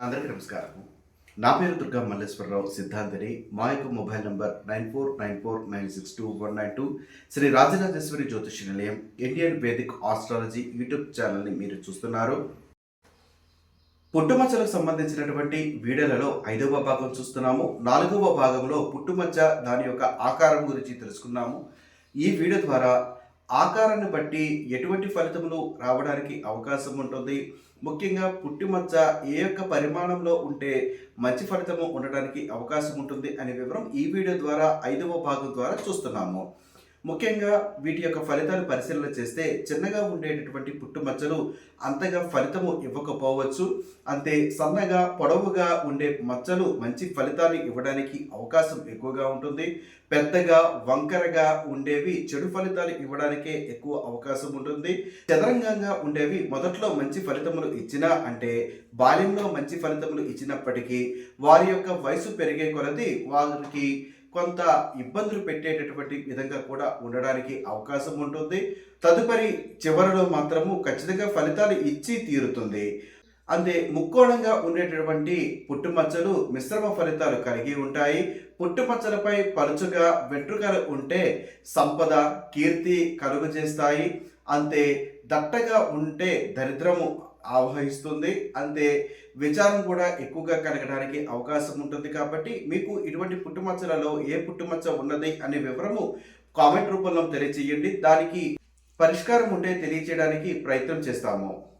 అందరికీ నమస్కారం నా పేరు దుర్గా మల్లేశ్వరరావు సిద్ధాంతిని. మా యొక్క mobile number nine four nine four nine six two one nine two. Shri Rajarajeshwari Jyotisha Nilayam Indian Vedic astrology YouTube ఛానల్ని మీరు చూస్తున్నారు. పుట్టుమచ్చలకు సంబంధించినటువంటి వీడియోలలో ఐదవ భాగం చూస్తున్నాము. నాలుగవ భాగంలో పుట్టుమచ్చ దాని యొక్క ఆకారం గురించి తెలుసుకున్నాము. ఈ వీడియో ద్వారా ఆకారాన్ని బట్టి ఎటువంటి ఫలితములు రావడానికి అవకాశం ఉంటుంది. ముఖ్యంగా పుట్టిమచ్చ ఏ యొక్క పరిమాణంలో ఉంటే మంచి ఫలితము ఉండడానికి అవకాశం ఉంటుంది అనే వివరం ఈ వీడియో ద్వారా ఐదవ భాగం ద్వారా చూస్తున్నాము. ముఖ్యంగా వీటి యొక్క ఫలితాలు పరిశీలన చేస్తే చిన్నగా ఉండేటటువంటి పుట్టుమచ్చలు అంతగా ఫలితము ఇవ్వకపోవచ్చు. అంతే సన్నగా పొడవుగా ఉండే మచ్చలు మంచి ఫలితాన్ని ఇవ్వడానికి అవకాశం ఎక్కువగా ఉంటుంది. పెద్దగా వంకరగా ఉండేవి చెడు ఫలితాలు ఇవ్వడానికే ఎక్కువ అవకాశం ఉంటుంది. చదరంగంగా ఉండేవి మొదట్లో మంచి ఫలితములు ఇచ్చినా అంటే బాల్యంలో మంచి ఫలితములు ఇచ్చినప్పటికీ వారి యొక్క వయసు పెరిగే కొలది వారికి కొంత ఇబ్బందులు పెట్టేటటువంటి విధంగా కూడా ఉండడానికి అవకాశం ఉంటుంది. తదుపరి చివరిలో మాత్రము ఖచ్చితంగా ఫలితాలు ఇచ్చి తీరుతుంది. అంతే ముక్కోణంగా ఉండేటటువంటి పుట్టుమచ్చలు మిశ్రమ ఫలితాలు కలిగి ఉంటాయి. పుట్టుమచ్చలపై పలుచుగా వెంట్రుకలు ఉంటే సంపద కీర్తి కలుగు చేస్తాయి అంతే దట్టగా ఉంటే దరిద్రము ఆవహిస్తుంది. అంతే విచారం కూడా ఎక్కువగా కలగడానికి అవకాశం ఉంటుంది కాబట్టి మీకు ఇటువంటి పుట్టుమచ్చలలో ఏ పుట్టుమచ్చ ఉన్నది అనే వివరము కామెంట్ రూపంలో తెలియచేయండి. దానికి పరిష్కారం ఉంటే తెలియచేయడానికి ప్రయత్నం చేస్తాము.